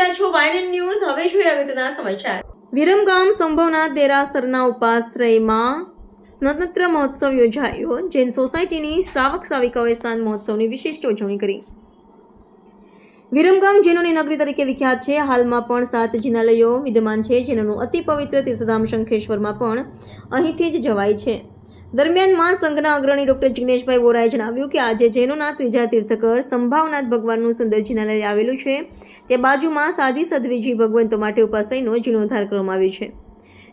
રહ્યા છો વાયનન ન્યૂઝ. હવે જોઈએ અગત્યના સમાચાર. વિરમગામ સંભવનાથ દેરાસરના ઉપાશ્રયમાં સ્નતંત્ર મહોત્સવ યોજાયો, જૈન સોસાયટીની શ્રાવક શ્રાવિકાઓએ સ્નાન મહોત્સવની વિશિષ્ટ ઉજવણી કરી. વિરમગામ જૈનોની નગરી તરીકે વિખ્યાત છે, હાલમાં પણ સાત જિનાલયો વિદ્યમાન છે, જૈનોનું અતિ પવિત્ર તીર્થધામ શંખેશ્વરમાં પણ અહીંથી જ જવાય છે. દરમિયાનમાં સંઘના અગ્રણી ડોક્ટર જિગ્નેશભાઈ વોરાએ જણાવ્યું કે આજે જૈનોના ત્રીજા તીર્થકર સંભાવનાથ ભગવાનનું સુંદર જિનાલય આવેલું છે. તે બાજુમાં સાધી સદવીજી ભગવંતો માટે ઉપાસયનો જીર્ણોદ્ધાર કરવામાં આવ્યો છે.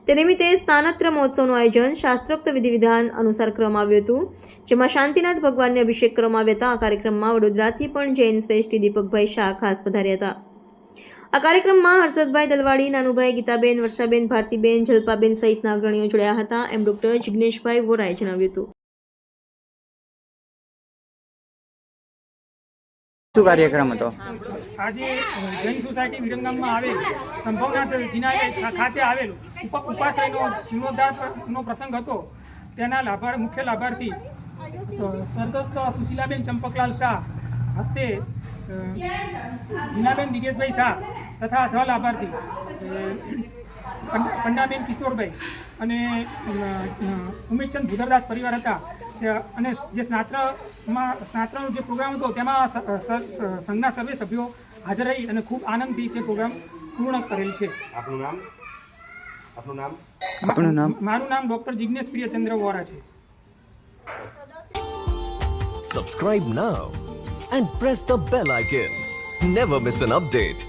તે નિમિત્તે સ્નાનત્ર મહોત્સવનું આયોજન શાસ્ત્રોક્ત વિધિ વિધાન અનુસાર કરવામાં આવ્યું હતું. જેમાં શાંતિનાથ ભગવાનને અભિષેક કરવામાં આવ્યા હતા. આ કાર્યક્રમમાં વડોદરાથી પણ જૈન શ્રેષ્ઠી દીપકભાઈ શાહ ખાસ પધાર્યા હતા. આ કાર્યક્રમમાં હર્ષદભાઈ દલવાડી નાનુભાઈ ગીતાબેન વર્ષાબેન ભારતીબેન જલપાબેન સહિતના અગ્રણીઓ જોડ્યા હતા. એમ ડોક્ટર જિગ્નેશભાઈ વોરાએ જણાવ્યું હતું. શું કાર્યક્રમ હતો? આજે જૈન સોસાયટી વિરંગામમાં આવેલ સંભવનાથ જીનાલય ખાતે આવેલ ઉપા જીર્ણોદ્ધારનો પ્રસંગ હતો. તેના લાભાર મુખ્ય લાભાર્થી સ્વર્ગસ્થ સુશીલાબેન ચંપકલાલ શાહ હસ્તે હિનાબેન દિગેશભાઈ શાહ તથા સહલાભાર્થી પંડાબેન કિશોરભાઈ અને ઉમેદચંદ ભુદરદાસ પરિવાર હતા. અને જે સ્નાત્રમાં સ્નાત્રનો જે પ્રોગ્રામ હતો તેમાં સંઘના સર્વે સભ્યો હાજર રહી અને ખૂબ આનંદથી તે પ્રોગ્રામ પૂર્ણ કરેલ છે. આપનું નામ? આપનું નામ? આપનું નામ? મારું નામ ડૉક્ટર જિજ્ઞેશ પ્રિયચંદ્ર વોરા છે. Subscribe now and press the bell icon never miss an update.